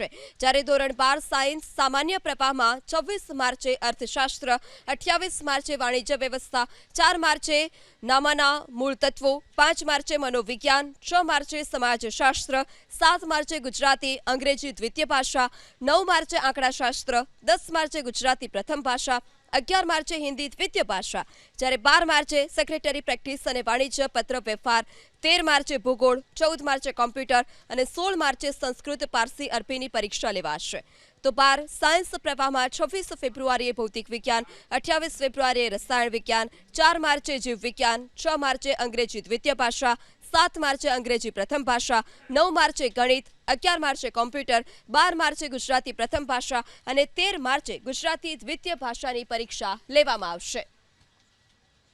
જ્યારે ધોરણ બાર સાયન્સ સામાન્ય પ્રવાહમાં છવ્વીસ માર્ચે અર્થશાસ્ત્ર, અઠ્યાવીસ માર્ચે વાણિજ્ય વ્યવસ્થા, ચાર માર્ચે નામાના મૂળ તત્વો, પાંચ માર્ચે મનોવિજ્ઞાન, છ માર્ચે સમાજશાસ્ત્ર, સાત માર્ચે ગુજરાતી, અંગ્રેજી દ્વિતીય ભાષા, નવ માર્ચે આંકડાશાસ્ત્ર, દસ માર્ચે ગુજરાતી પ્રથમ ભાષા અગિયાર માર્ચે હિન્દી દ્વિતીય ભાષા, જ્યારે બાર માર્ચે સેક્રેટરી પ્રેક્ટિસ અને વાણિજ્ય, પત્ર વ્યવહાર, તેર માર્ચે ભૂગોળ, ચૌદ માર્ચે કોમ્પ્યુટર અને સોળ માર્ચે સંસ્કૃત, પારસી, અરબીની પરીક્ષા લેવાશે. તો બાર સાયન્સ પ્રવાહમાં છવ્વીસ ફેબ્રુઆરીએ ભૌતિક વિજ્ઞાન, અઠ્યાવીસ ફેબ્રુઆરીએ રસાયણ વિજ્ઞાન, ચાર માર્ચે જીવ વિજ્ઞાન છ માર્ચે અંગ્રેજી દ્વિતીય ભાષા સાત માર્ચે અંગ્રેજી પ્રથમ ભાષા, નવ માર્ચે ગણિત, અગિયાર માર્ચે કોમ્પ્યુટર, બાર માર્ચે ગુજરાતી પ્રથમ ભાષા અને તેર માર્ચે ગુજરાતી દ્વિતીય ભાષાની પરીક્ષા લેવામાં આવશે.